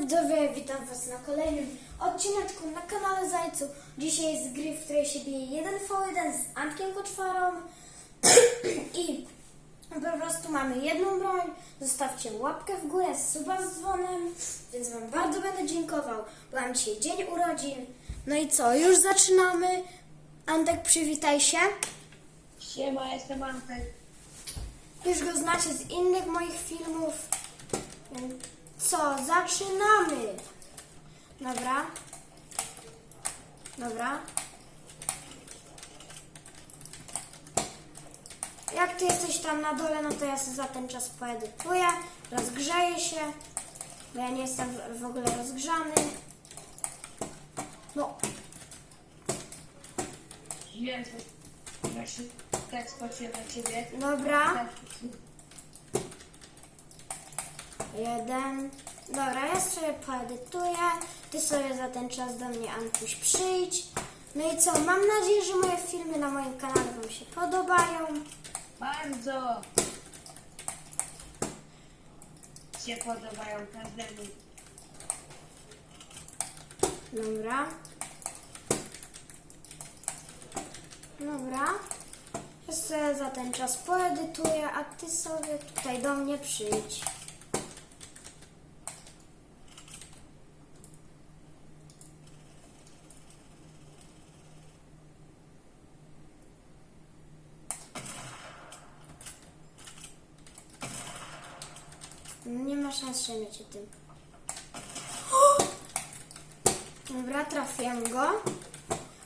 widzowie, witam was na kolejnym odcineczku na kanale Zajcu. Dzisiaj jest gry, w której się bije 1v1 z Antkiem Koczwarą i po prostu mamy jedną broń. Zostawcie łapkę w górę, suba z dzwonem, więc wam bardzo będę dziękował. Bo mam dzisiaj dzień urodzin. No i co, już zaczynamy. Antek, przywitaj się. Siema, jestem Antek. Już go znacie z innych moich filmów. Co, zaczynamy! Dobra. Dobra. Jak ty jesteś tam na dole, no to ja sobie za ten czas poedytuję, rozgrzeję się, bo ja nie jestem w- ogóle rozgrzany. No, Jezu. Ja się tak spatrzę na ciebie. dobra. Jeden. Dobra, ja sobie poedytuję. Ty sobie za ten czas do mnie, Ankuś, przyjdź. No i co? Mam nadzieję, że moje filmy na moim kanale Wam się podobają. Bardzo. Się podobają każdemu. Dobra. Dobra. Ja sobie za ten czas poedytuję, a Ty sobie tutaj do mnie przyjdź. Że miecie tym. Dobra, trafiłem go.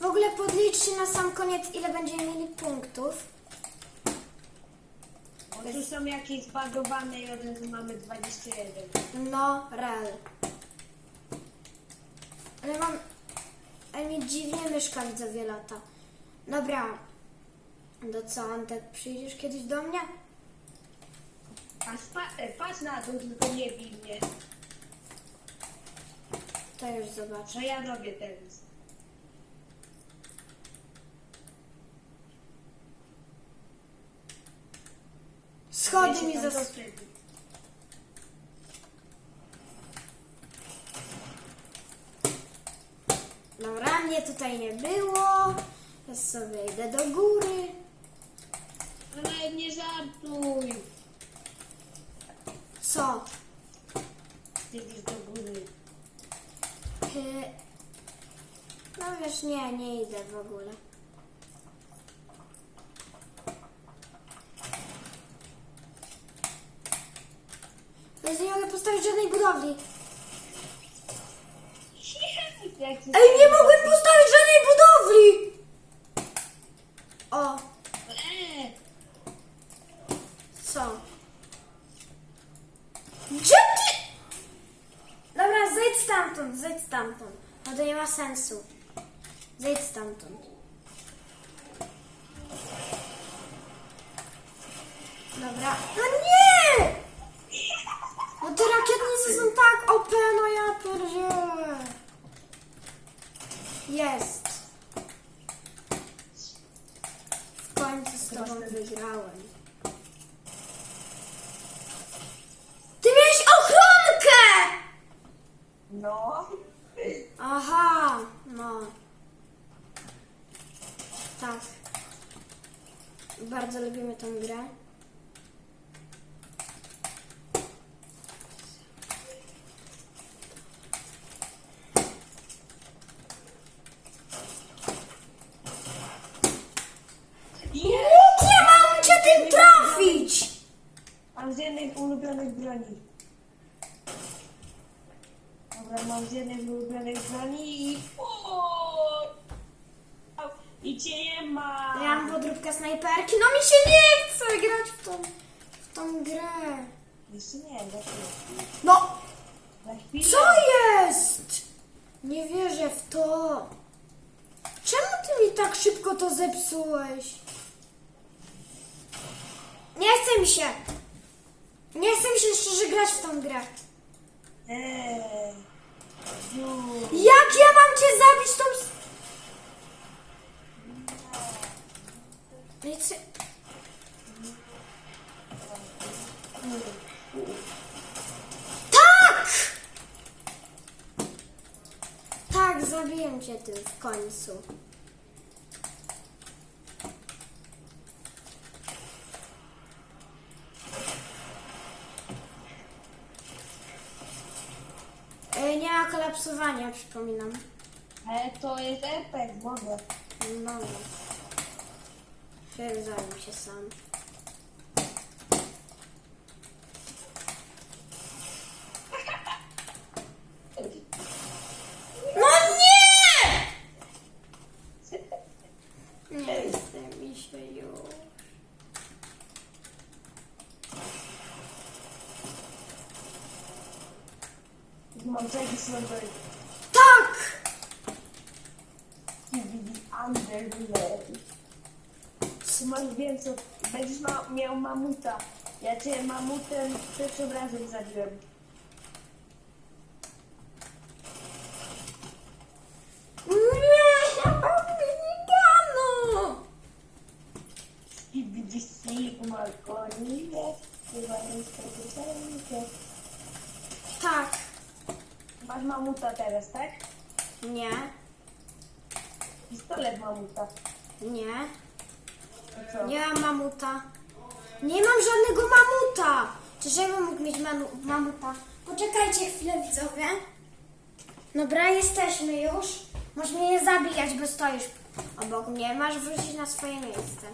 W ogóle podliczcie na sam koniec, ile będziemy mieli punktów. Bo tu są jakieś zbagowane i od razu mamy 21. No, real. Ale mam... Ale mi dziwnie myszka widzowie lata. Dobra. Do co, Antek, przyjdziesz kiedyś do mnie? A spa- e, patrz na dół, tylko nie bij mnie. To już zobaczę. Co ja robię teraz? Schody mi dostaję. Dobra, mnie tutaj nie było. Ja sobie idę do góry. Ale nie żartuj. Co? Jedziesz do góry. Hy... No wiesz, nie, nie idę w ogóle. Ja nie mogę postawić żadnej budowli. Ej, nie mogłem postawić żadnej budowli! O, Eee, co? Gdzie ty? Dobra, zejdź stamtąd, zejdź stamtąd. No to nie ma sensu. Zejdź stamtąd. Dobra. No nie! No te rakietnice są tak OP, no ja pierdzielę. Jest. W końcu z tobą wygrałem. Ty miałeś ochronkę! no. Aha, no. Tak. Bardzo lubimy tą grę. Jest! Jak ja mam cię tym trafić? Mam z jednych broni. Dobra, mam z ulubionych broni i... O! I cię nie ma! Ja mam podróbkę snajperki. No mi się nie chce grać w tą, w tą grę. Jeszcze nie, chwilę. No, Za chwilę. co jest? Nie wierzę w to. Czemu ty mi tak szybko to zepsułeś? Nie chce mi się grać w tą grę. Eee, Jak ja mam cię zabić tą... No. Tak! Tak, zabiję cię tym w końcu. Przypominam. Ale to jest efekt, mogę. No. Chwilę zajął się sam. No nie! Nie chce mi się już. Słodek. Tak! Underwear. Czy masz więcej? Będziesz ma, miał mamuta. Ja cię mamutem pierwszym razem zabiłem. Nie, ja mam miniganu! I widzisz si Marconię. Chyba jest to Tak. Masz mamuta teraz, tak? Nie, Pistolet mamuta. nie. To co? Nie mam mamuta. Nie mam żadnego mamuta. Czy żebym mógł mieć manu- mamuta? Poczekajcie chwilę, widzowie. Dobra, jesteśmy już. Masz mnie nie zabijać, bo stoisz obok mnie. Masz wrócić na swoje miejsce.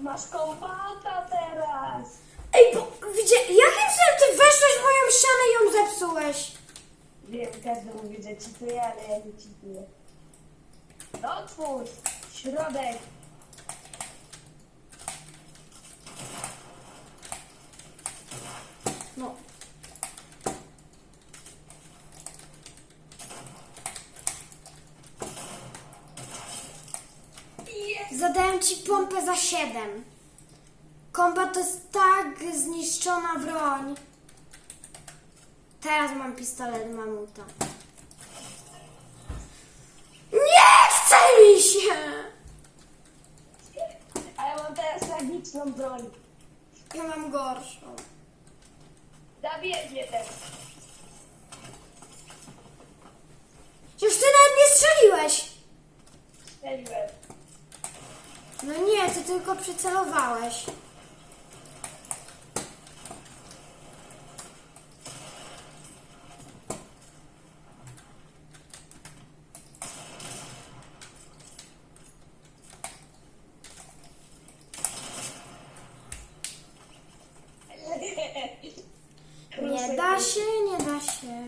Masz kompata teraz. Ej, bo widzicie, jakim cudem ty weszłeś w moją ścianę i ją zepsułeś? Wiem, każdy mówi, że czytuje, ale ja nie czytuję. Otwórz! Środek! No. Zadałem ci pompę za 7. Kombat to jest tak zniszczona broń. Teraz mam pistolet mamuta. Nie chce mi się! A ja mam teraz tragiczną broń. Ja mam gorszą. Zabiję mnie też. Już ty nawet nie strzeliłeś! Strzeliłem. No nie, ty tylko przycelowałeś. Nie da się, nie da się.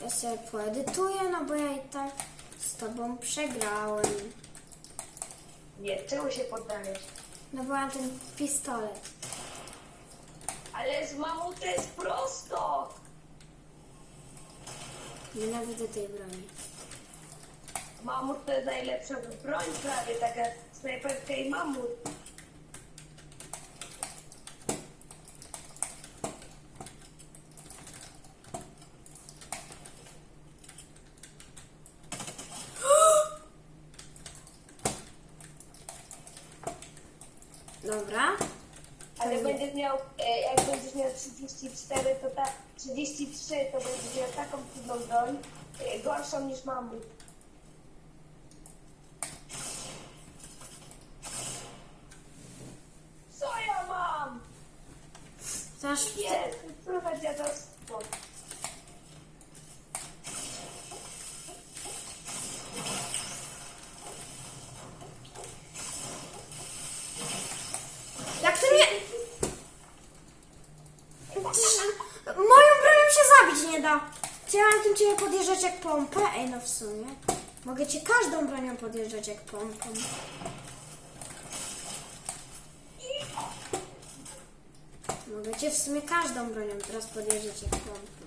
Ja sobie poedytuję, no bo ja i tak z tobą przegrałem. Nie, czemu się poddajesz? No bo mam ten pistolet. Ale z mamą to jest prosto! Nienawidzę tej broni. Mamut to jest najlepsza broń prawie, taka snajperka i mamut. Dobra. Ale będziesz miał, e, jak będziesz miał 34, to ta 33 to będziesz miał taką trudną broń, e, gorszą niż mamut. Co ja mam? Zaraz Jest, co za dziadostwo. Jak ty mnie... Przecież Moją bronią się zabić nie da. Czy ja mam tym ciebie podjeżdżać jak pompę? Ej, no w sumie. Mogę cię każdą bronią podjeżdżać jak pompą. Mogę cię w sumie każdą bronią teraz podjeżdżać jak pompą.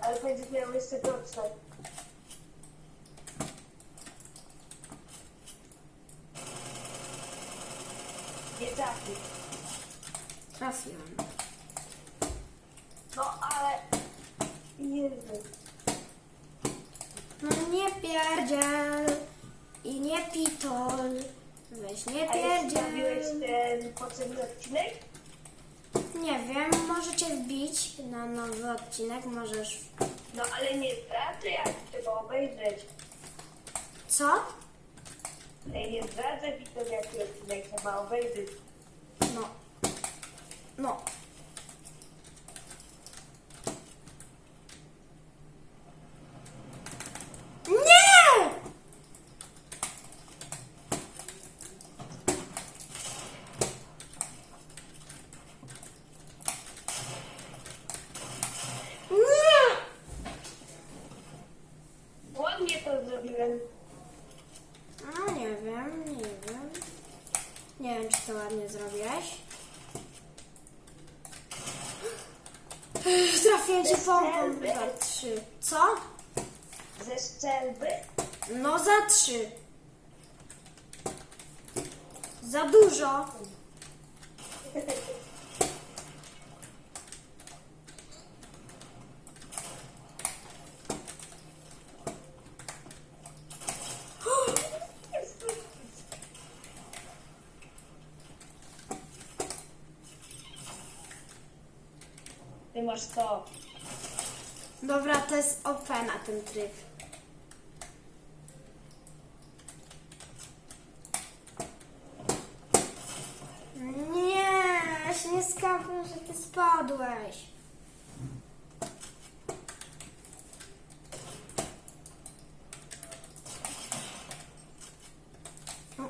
Ale będziesz miał jeszcze gorsze. Trafiłem. No ale... Jezu. No nie pierdziel. I nie pitol. Weź nie A jeśli ten potrzebny odcinek? Nie wiem, możecie wbić na nowy odcinek, możesz... No ale nie zdradzę, jak trzeba obejrzeć. Co? Ej, nie zdradzę to, jaki odcinek trzeba obejrzeć. No. No. Nie! Nie! Ładnie to zrobiłem. A nie wiem, nie wiem. Nie wiem, czy to ładnie zrobiłeś. Trafiłem cię pompą za trzy. Co? Ze szczelby. No za trzy. Za dużo. Ty masz to. Dobra, to jest OP na ten tryb. Nie, ja się nie skapnę, że ty spadłeś. O.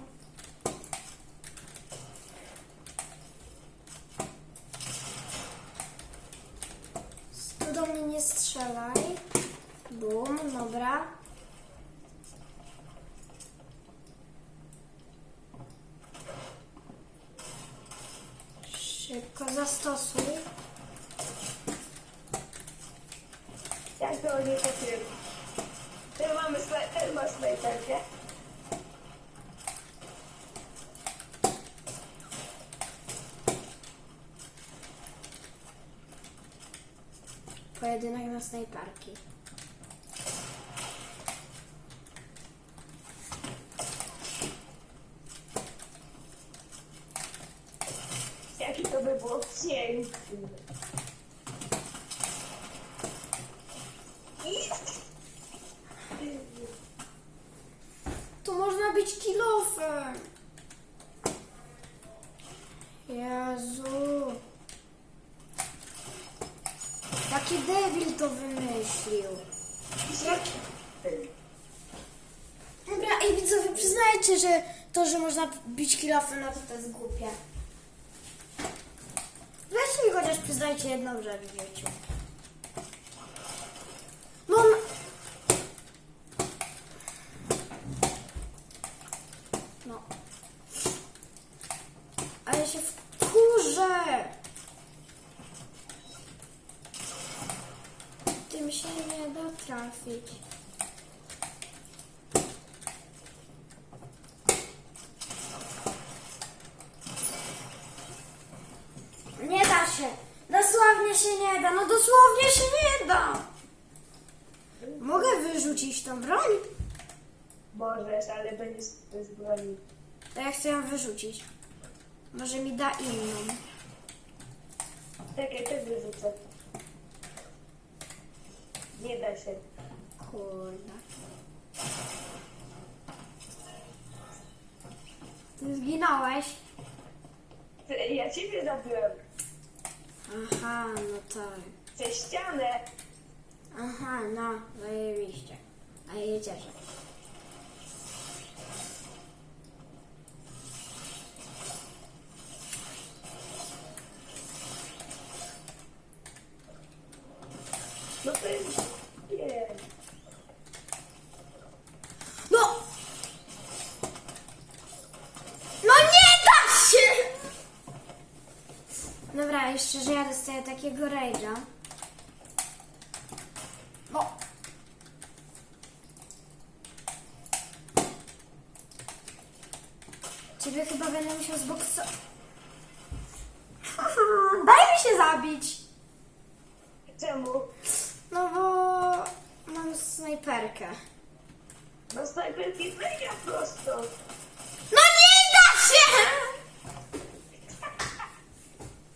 Tu do mnie nie strzelaj. Bum, dobra. Szybko zastosuj. Jak to trafiłem? Ten mamy swe- ten ma snajperkę. Pojedynek na. Jaki to by było piękny. I... Tu można być kilofem. Jezu. Jaki debil to wymyślił. Dobra, ej widzowie, przyznajcie, że to, że można bić kilofem, no to to jest głupie. Weźcie mi chociaż przyznajcie jedną rzecz w. No. A ja się wkurzę. Tym się nie da trafić. Nie da się. Dosłownie się nie da. No dosłownie się nie da. Mogę wyrzucić tą broń? Możesz, ale będziesz bez broni. To ja chcę ją wyrzucić. Może mi da inną. Czekaj, też wyrzucę. Się. Kurde. Ty zginąłeś? Ty, Ja ciebie zabiłem. Aha, no tak. Przez ścianę. Aha, no, zajebiście. A ja cieszę. No to jest... Nie. No! No nie da się! Dobra, jeszcze, że ja dostaję takiego rage'a. Ciebie chyba będę musiał zboksować. Daj mi się zabić! Czemu? No bo mam snajperkę. No snajperki mega prosto. No nie da się!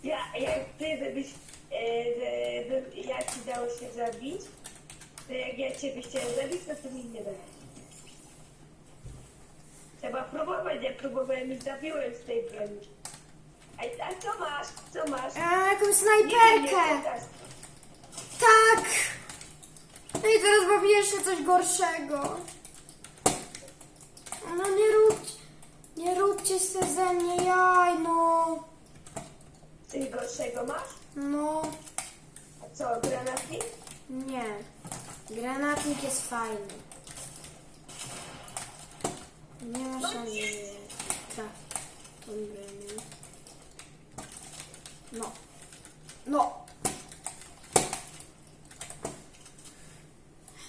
Ja, jak ty żebyś, e, że, że, jak ci dało się zabić, to jak ja ciebie chciałem zabić, to ty mi nie dałeś. Trzeba próbować, ja próbowałem i zabiłem z tej broni. A, a co masz? Co masz? A, jakąś Nie, nie, snajperkę! Tak! No i teraz mam jeszcze coś gorszego. No nie róbcie, nie róbcie se ze mnie jaj, no. Coś gorszego masz? No, A co, granatnik? nie. Granatnik jest fajny. Nie ma szans, że trafi tą bronię. No. No.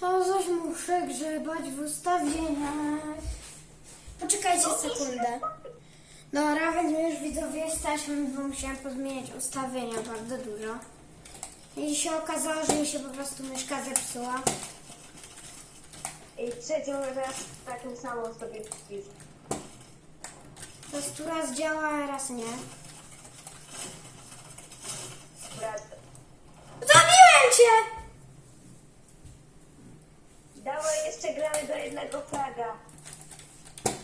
No coś muszę grzebać w ustawieniach. Poczekajcie sekundę. Dobra, więc my już widzowie jesteśmy, bo musiałam pozmieniać ustawienia bardzo dużo. I się okazało, że mi się po prostu myszka zepsuła. I trzecią raz taką samą sobie kupisz. Po prostu raz działa, a raz nie. Brat. Zabiłem cię! Dawaj jeszcze gramy do jednego fraga.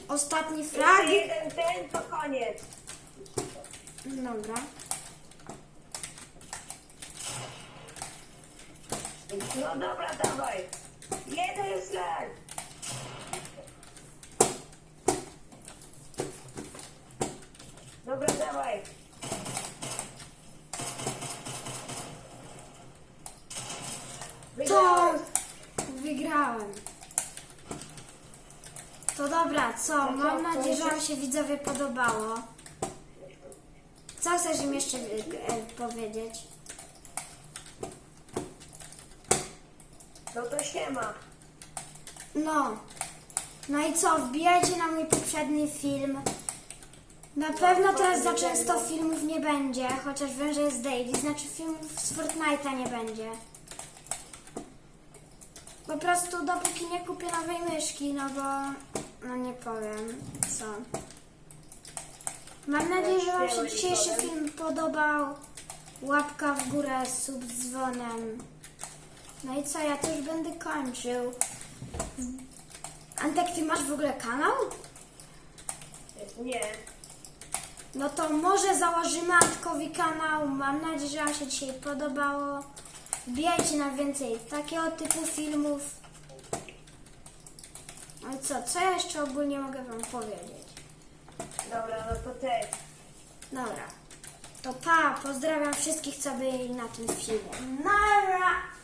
Ostatni frag. Jeszcze jeden ten, to koniec. Dobra. No dobra, dawaj. Jeden flag. Dobra, dawaj. To Wygrałeś. wygrałem. To dobra, co? Mam nadzieję, że Wam się widzowie podobało. Co chcesz im jeszcze e, powiedzieć? No to siema. No. No i co? Wbijajcie na mój poprzedni film. Na pewno teraz za często filmów nie będzie, chociaż wiem, że jest daily, znaczy filmów z Fortnite'a nie będzie. Po prostu dopóki nie kupię nowej myszki, no bo no nie powiem co. Mam nadzieję, że Wam się dzisiejszy film podobał. Łapka w górę, sub z dzwonem. No i co, ja już będę kończył. Antek, ty masz w ogóle kanał? Nie. No to może założymy Antkowi kanał. Mam nadzieję, że Wam się dzisiaj podobało. Wbijajcie na więcej takiego typu filmów. No i co, co ja jeszcze ogólnie mogę Wam powiedzieć? Dobra, no to też. Dobra. To pa, pozdrawiam wszystkich, co byli na tym filmie. Nara!